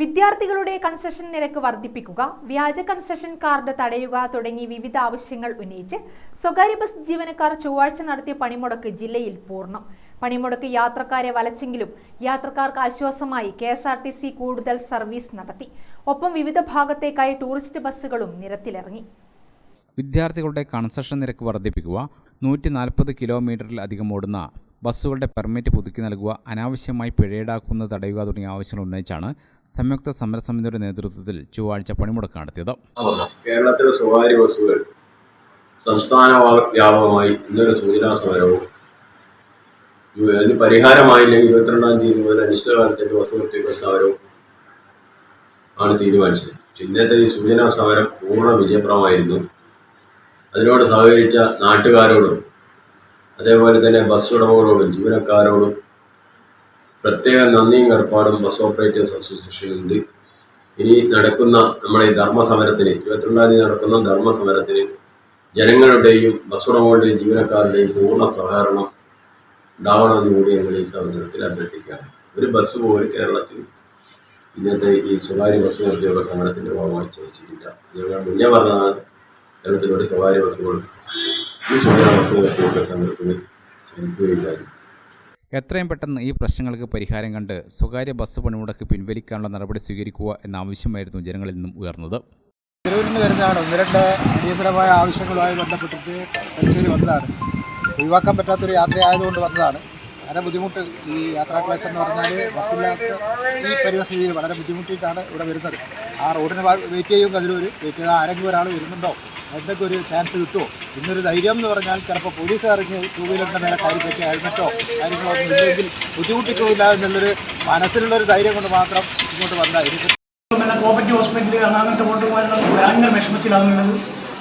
വിദ്യാർത്ഥികളുടെ കൺസെഷൻ നിരക്ക് വർദ്ധിപ്പിക്കുക വ്യാജ കൺസെഷൻ കാർഡ് തടയുക തുടങ്ങി വിവിധ ആവശ്യങ്ങൾ ഉന്നയിച്ച് സ്വകാര്യ ബസ് ജീവനക്കാർ ചൊവ്വാഴ്ച നടത്തിയ പണിമുടക്ക് ജില്ലയിൽ പൂർണം. പണിമുടക്ക് യാത്രക്കാരെ വലച്ചെങ്കിലും യാത്രക്കാർക്ക് ആശ്വാസമായി K S R T C കൂടുതൽ സർവീസ് നടത്തി. ഒപ്പം വിവിധ ഭാഗത്തേക്കായി ടൂറിസ്റ്റ് ബസ്സുകളും നിരത്തിലിറങ്ങി. വിദ്യാർത്ഥികളുടെ കൺസെഷൻ നിരക്ക് വർദ്ധിപ്പിക്കുക നൂറ്റി നാൽപ്പത് കിലോമീറ്ററിലധികം ഓടുന്ന ബസ്സുകളുടെ പെർമിറ്റ് പുതുക്കി നൽകുക അനാവശ്യമായി പിഴയീടാക്കുന്നത് തടയുക തുടങ്ങിയ ആവശ്യങ്ങൾ ഉന്നയിച്ചാണ് സംയുക്ത സമരസമിതിയുടെ നേതൃത്വത്തിൽ ചൊവ്വാഴ്ച പണിമുടക്ക് നടത്തിയത്. കേരളത്തിലെ സ്വകാര്യ ബസ്സുകൾ സംസ്ഥാന വ്യാപകമായി ഇന്നൊരു സൂചനാ സമരവും അതിന് പരിഹാരമായില്ലെങ്കിൽ ഇരുപത്തിരണ്ടാം തീയതി മുതൽ അനിശ്ചിതകാലത്തേക്ക് ബസ് നിർത്തിയ സമരവും ആണ് തീരുമാനിച്ചത്. ഇന്നത്തെ ഈ സൂചനാ സമരം പൂർണ വിജയപ്രദമായിരുന്നു. അതിനോട് സഹകരിച്ച നാട്ടുകാരോടും അതേപോലെ തന്നെ ബസ് ഉടമകളോടും ജീവനക്കാരോടും പ്രത്യേക നന്ദിയും കടപ്പാടും ബസ് ഓപ്പറേറ്റേഴ്സ് അസോസിയേഷനുണ്ട് ഇനി നടക്കുന്ന നമ്മുടെ ഈ ധർമ്മസമരത്തിന് ഇരുപത്തിരണ്ടാം തീയതി നടക്കുന്ന ധർമ്മസമരത്തിന് ജനങ്ങളുടെയും ബസ് ഉടമകളുടെയും ജീവനക്കാരുടെയും പൂർണ സഹകരണം ഉണ്ടാവണമെന്ന് കൂടി ഞങ്ങൾ ഈ സമരത്തിൽ അഭ്യർത്ഥിക്കുകയാണ്. ഒരു ബസ് പോലും കേരളത്തിൽ ഇന്നത്തെ ഈ സ്വകാര്യ ബസ് നിർത്തിയുള്ള സമരത്തിന്റെ ഭാഗമായി ചോദിച്ചിട്ടില്ല. ഞങ്ങൾ മുന്നേ പറഞ്ഞതാണ് കേരളത്തിലൂടെ സ്വകാര്യ ബസ്സുകൾ എത്രയും പെട്ടെന്ന് ഈ പ്രശ്നങ്ങൾക്ക് പരിഹാരം കണ്ട് സ്വകാര്യ ബസ് പണിമുടക്ക് പിൻവലിക്കാനുള്ള നടപടി സ്വീകരിക്കുക എന്ന ആവശ്യമായിരുന്നു ജനങ്ങളിൽ നിന്നും ഉയർന്നത്. തിരൂരിന് വരുന്നതാണ് ഒന്ന് രണ്ട് അടിയന്തരമായ ആവശ്യങ്ങളുമായി ബന്ധപ്പെട്ടിട്ട് തലശ്ശേരി വന്നതാണ്. ഒഴിവാക്കാൻ പറ്റാത്തൊരു യാത്രയായതുകൊണ്ട് വന്നതാണ്. വളരെ ബുദ്ധിമുട്ട് ഈ യാത്രാ ക്ലാസ് എന്ന് പറഞ്ഞാൽ ബസ്സില്ലാത്ത ഈ പരിതസ്ഥിതിയിൽ വളരെ ബുദ്ധിമുട്ടിയിട്ടാണ് ഇവിടെ വരുന്നത്. ആ റോഡിന് വെയിറ്റ് ചെയ്യുമ്പോൾ കതിരൂർ വെയിറ്റ് ചെയ്താൽ ആരെങ്കിലും ഒരാൾ വരുന്നുണ്ടോ? അതിന്റെയൊക്കെ ഒരു ചാൻസ് കിട്ടുമോ ഇന്നൊരു ധൈര്യം എന്ന് പറഞ്ഞാൽ ചിലപ്പോൾ പോലീസ് ഇറങ്ങി ടൂ വീലറിന്റെ മേലെ കയറി പറ്റി ഹെൽമെറ്റോ കാര്യങ്ങളോ ഒന്നും ഇല്ലെങ്കിൽ ബുദ്ധിമുട്ടിക്കില്ല എന്നുള്ളൊരു മനസ്സിലുള്ളൊരു ധൈര്യം കൊണ്ട് മാത്രം ഇങ്ങോട്ട് വന്നതായിരിക്കും കോപ്പറേറ്റീവ് ഹോസ്പിറ്റലിൽ അങ്ങനത്തെ കൊണ്ട് പോയാൽ ഭയങ്കര വിഷമത്തിലാണുള്ളത്.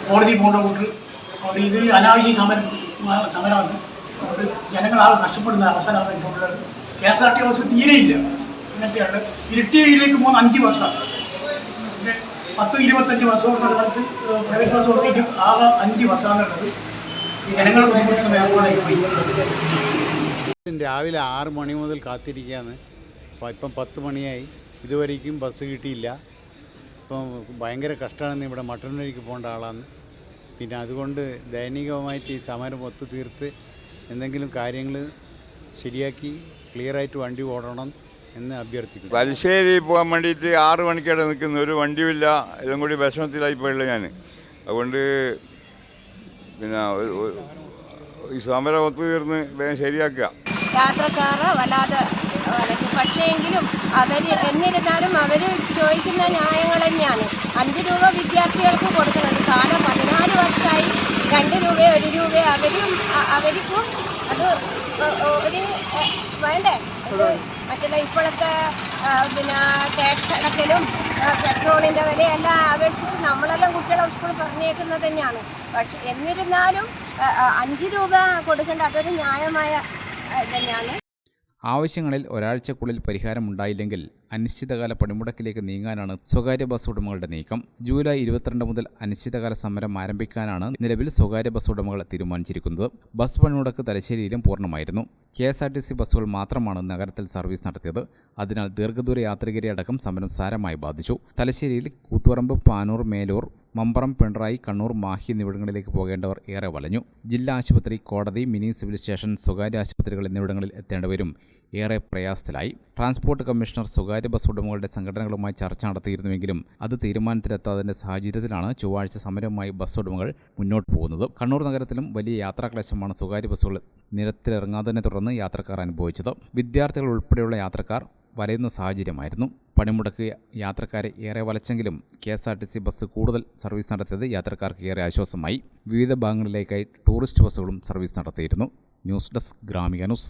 കോടതി പോകേണ്ട കൂട്ട് അതുകൊണ്ട് ഇത് അനാവശ്യ സമരം സമരമാണ്. അതുകൊണ്ട് ജനങ്ങളാൾ നഷ്ടപ്പെടുന്ന അവസരമാണ് ഇപ്പോൾ ഉള്ളത്. K S R T bus തീരെയില്ല. ഇങ്ങനത്തെയാണ്. ഇരിട്ടിയിലേക്ക് പോകുന്ന അഞ്ച് ബസ്സാണ് പത്ത് ഇരുപത്തഞ്ച് ബസ്സുകളുള്ളത് പ്രൈവറ്റ് ബസ് കൊടുത്തിട്ട് ആകെ അഞ്ച് ബസ്സാണ് ഉള്ളത്. ജനങ്ങൾ ബുദ്ധിമുട്ടുന്ന പോയി. രാവിലെ ആറ് മണി മുതൽ കാത്തിരിക്കുകയാണ്. ഇപ്പം പത്ത് മണിയായി. ഇതുവരേക്കും ബസ് കിട്ടിയില്ല. ഇപ്പം ഭയങ്കര കഷ്ടമാണെന്ന് ഇവിടെ മട്ടന്നൂരിക്ക് പോകേണ്ട ആളാണ്. പിന്നെ അതുകൊണ്ട് ദൈനികമായിട്ട് ഈ സമരം ഒത്തു തീർത്ത് എന്തെങ്കിലും കാര്യങ്ങൾ ശരിയാക്കി ക്ലിയറായിട്ട് വണ്ടി ഓടണം. എന്ന് അഭ്യർത്ഥിക്കുന്നു. തലശ്ശേരി പോകാൻ വേണ്ടിയിട്ട് ആറ് മണിക്കാണ് നിൽക്കുന്നത് ഒരു വണ്ടിയുമില്ല. എല്ലാം കൂടി വിഷമത്തിലായി പോയുള്ളൂ ഞാൻ അതുകൊണ്ട് പിന്നെ ഈ സമരം ഒത്തുതീർന്ന് വേഗം ശരിയാക്കുക. യാത്രക്കാരെ വല്ലാതെ വലക്കും പക്ഷേ എങ്കിലും അവർ എന്നിരുന്നാലും അവർ ചോദിക്കുന്ന ന്യായങ്ങൾ തന്നെയാണ്. അഞ്ച് രൂപ വിദ്യാർത്ഥികൾക്ക് കൊടുക്കുന്നത് കാലം പതിനാല് വർഷമായി രണ്ട് രൂപ ഒരു രൂപ അവരും അവർക്കും അത് ഒരു വേണ്ടേ? മറ്റുള്ള ഇപ്പോഴത്തെ പിന്നെ ടാക്സ് അടക്കലും പെട്രോളിന്റെ വിലയെല്ലാം അപേക്ഷിച്ച് നമ്മളെല്ലാം കുട്ടികളെ സ്കൂളിൽ പറഞ്ഞേക്കുന്നത് തന്നെയാണ്. പക്ഷെ എന്നിരുന്നാലും അഞ്ച് രൂപ കൊടുക്കേണ്ട അതൊരു ന്യായമായ തന്നെയാണ്. ആവശ്യങ്ങളിൽ ഒരാഴ്ചക്കുള്ളിൽ പരിഹാരമുണ്ടായില്ലെങ്കിൽ അനിശ്ചിതകാല പണിമുടക്കിലേക്ക് നീങ്ങാനാണ് സ്വകാര്യ ബസ് ഉടമകളുടെ നീക്കം. ജൂലൈ ഇരുപത്തിരണ്ട് മുതൽ അനിശ്ചിതകാല സമരം ആരംഭിക്കാനാണ് നിലവിൽ സ്വകാര്യ ബസ് ഉടമകൾ തീരുമാനിച്ചിരിക്കുന്നത്. ബസ് പണിമുടക്ക് തലശ്ശേരിയിലും പൂർണമായിരുന്നു. K S R T C ബസ്സുകൾ മാത്രമാണ് നഗരത്തിൽ സർവീസ് നടത്തിയത്. അതിനാൽ ദീർഘദൂര യാത്രികരെ അടക്കം സമരം സാരമായി ബാധിച്ചു. തലശ്ശേരിയിൽ കൂത്തുപറമ്പ് പാനൂർ മേലൂർ മമ്പറം പിണറായി കണ്ണൂർ മാഹി എന്നിവിടങ്ങളിലേക്ക് പോകേണ്ടവർ ഏറെ വലഞ്ഞു. ജില്ലാ ആശുപത്രി കോടതി മിനി സിവിൽ സ്റ്റേഷൻ സ്വകാര്യ ആശുപത്രികൾ എന്നിവിടങ്ങളിൽ എത്തേണ്ടവരും ഏറെ പ്രയാസത്തിലായി. ട്രാൻസ്പോർട്ട് കമ്മീഷണർ സ്വകാര്യ ബസ് ഉടമകളുടെ സംഘടനകളുമായി ചർച്ച നടത്തിയിരുന്നുവെങ്കിലും അത് തീരുമാനത്തിലെത്താതിന്റെ സാഹചര്യത്തിലാണ് ചൊവ്വാഴ്ച സമരവുമായി ബസ് ഉടമകൾ മുന്നോട്ട് പോകുന്നത്. കണ്ണൂർ നഗരത്തിലും വലിയ യാത്രാക്ലേശമാണ് സ്വകാര്യ ബസ്സുകൾ നിരത്തിലിറങ്ങാത്തതിനെ തുടർന്ന് യാത്രക്കാർ അനുഭവിച്ചത്. വിദ്യാർത്ഥികൾ ഉൾപ്പെടെയുള്ള യാത്രക്കാർ വലയുന്ന സാഹചര്യമായിരുന്നു. പണിമുടക്ക് യാത്രക്കാരെ ഏറെ വലച്ചെങ്കിലും K S R T C bus കൂടുതൽ സർവീസ് നടത്തിയത് യാത്രക്കാർക്ക് ഏറെ ആശ്വാസമായി. വിവിധ ഭാഗങ്ങളിലേക്കായി ടൂറിസ്റ്റ് ബസ്സുകളും സർവീസ് നടത്തിയിരുന്നു. News desk Gramika news.